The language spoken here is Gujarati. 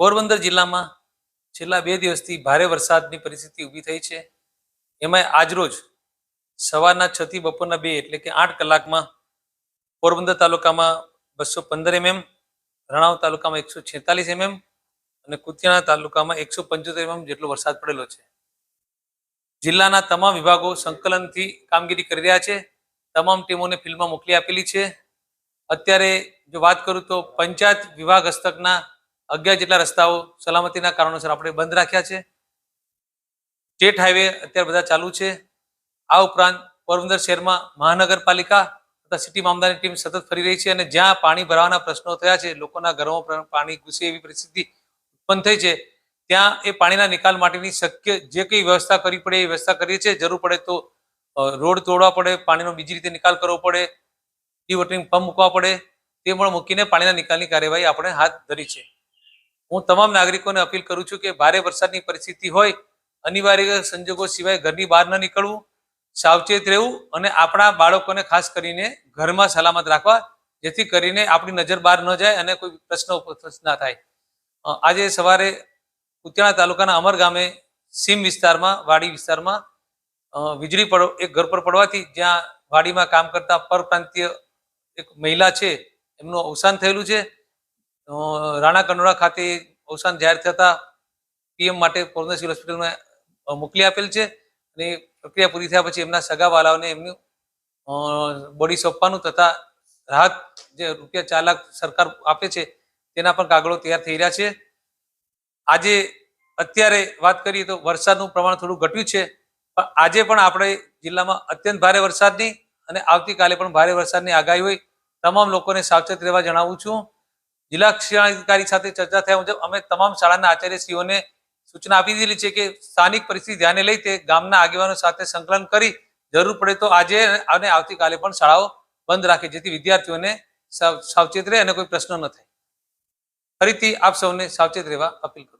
પોરબંદર જિલ્લામાં છેલ્લા બે દિવસથી ભારે વરસાદની પરિસ્થિતિ ઊભી થઈ છે. એમાં આજરોજ સવારના છ થી બપોરના બે એટલે કે આઠ કલાકમાં પોરબંદર તાલુકામાં બસો પંદર એમએમ, રણાવ તાલુકામાં એકસો છેતાલીસ એમએમ અને કુતિયાણા તાલુકામાં એકસો પંચોતેર એમએમ જેટલો વરસાદ પડેલો છે. જિલ્લાના તમામ વિભાગો સંકલનથી કામગીરી કરી રહ્યા છે. તમામ ટીમોને ફિલ્ડમાં મોકલી આપેલી છે. અત્યારે જો વાત કરું તો પંચાયત વિભાગ હસ્તકના અગિયાર જેટલા રસ્તાઓ સલામતીના કારણોસર આપણે બંધ રાખ્યા છે. સ્ટેટ હાઈવે અત્યારે બધા ચાલુ છે. આ ઉપરાંત પોરબંદર શહેરમાં મહાનગરપાલિકા તથા સિટી મામલાની ટીમ સતત ફરી રહી છે અને જ્યાં પાણી ભરાવાના પ્રશ્નો થયા છે, લોકોના ઘરોમાં પાણી ઘૂસે એવી પરિસ્થિતિ ઉત્પન્ન થઈ છે. ત્યાં એ પાણીના નિકાલ માટેની શક્ય જે કંઈ વ્યવસ્થા કરવી પડે એ વ્યવસ્થા કરીએ છીએ. જરૂર પડે તો રોડ તોડવા પડે, પાણીનો બીજી રીતે નિકાલ કરવો પડે ડિવોટરિંગ પંપ મૂકવા પડે, તે પણ મૂકીને પાણીના નિકાલની કાર્યવાહી આપણે હાથ ધરી છે. હું તમામ નાગરિકોને અપીલ કરું છું કે ભારે વરસાદની પરિસ્થિતિ હોય, અનિવાર્ય સંજોગો સિવાય ઘરની બહાર ન નીકળવું, સાવચેત રહેવું અને આપણા બાળકોને ખાસ કરીને ઘરમાં સલામત રાખવા, જેથી કરીને આપણી નજર બહાર ન જાય અને કોઈ પ્રશ્ન ઉપસ્થિત ના થાય. આજે સવારે ઉત્તરાણા તાલુકાના અમર ગામે સીમ વિસ્તારમાં, વાડી વિસ્તારમાં વીજળી પડ, એક ઘર પર પડવાથી જ્યાં વાડીમાં કામ કરતા પરપ્રાંતીય એક મહિલા છે, એમનું અવસાન થયેલું છે. રાણા કંડોળા ખાતે અવસાન જાહેર થતા પીએમ માટે કોરોના સિવિલ હોસ્પિટલમાં મોકલી આપેલ છે અને પ્રક્રિયા પૂરી થયા પછી એમના સગાવાલાઓને એમનું બોડી સોંપવાનું તથા રાહત જે રૂપિયા ચાર લાખ સરકાર આપે છે તેના પણ કાગળો તૈયાર થઈ રહ્યા છે. આજે અત્યારે વાત કરીએ તો વરસાદનું પ્રમાણ થોડું ઘટ્યું છે, પણ આજે પણ આપણે જિલ્લામાં અત્યંત ભારે વરસાદની અને આવતીકાલે પણ ભારે વરસાદની આગાહી હોય. તમામ લોકોને સાવચેત રહેવા જણાવું છું. જિલ્લા શિક્ષણાધિકારી સાથે ચર્ચા થયા મુજબ અમે તમામ શાળાના આચાર્યશ્રીઓને સૂચના આપી દીધી છે કે સ્થાનિક પરિસ્થિતિ ધ્યાને લઈ તે ગામના આગેવાનો સાથે સંકલન કરી જરૂર પડે તો આજે અને આવતીકાલે પણ શાળાઓ બંધ રાખે, જેથી વિદ્યાર્થીઓને સાવ- સાવચેત રહે અને કોઈ પ્રશ્ન ન થાય. ફરીથી આપ સૌને સાવચેત રહેવા અપીલ કરું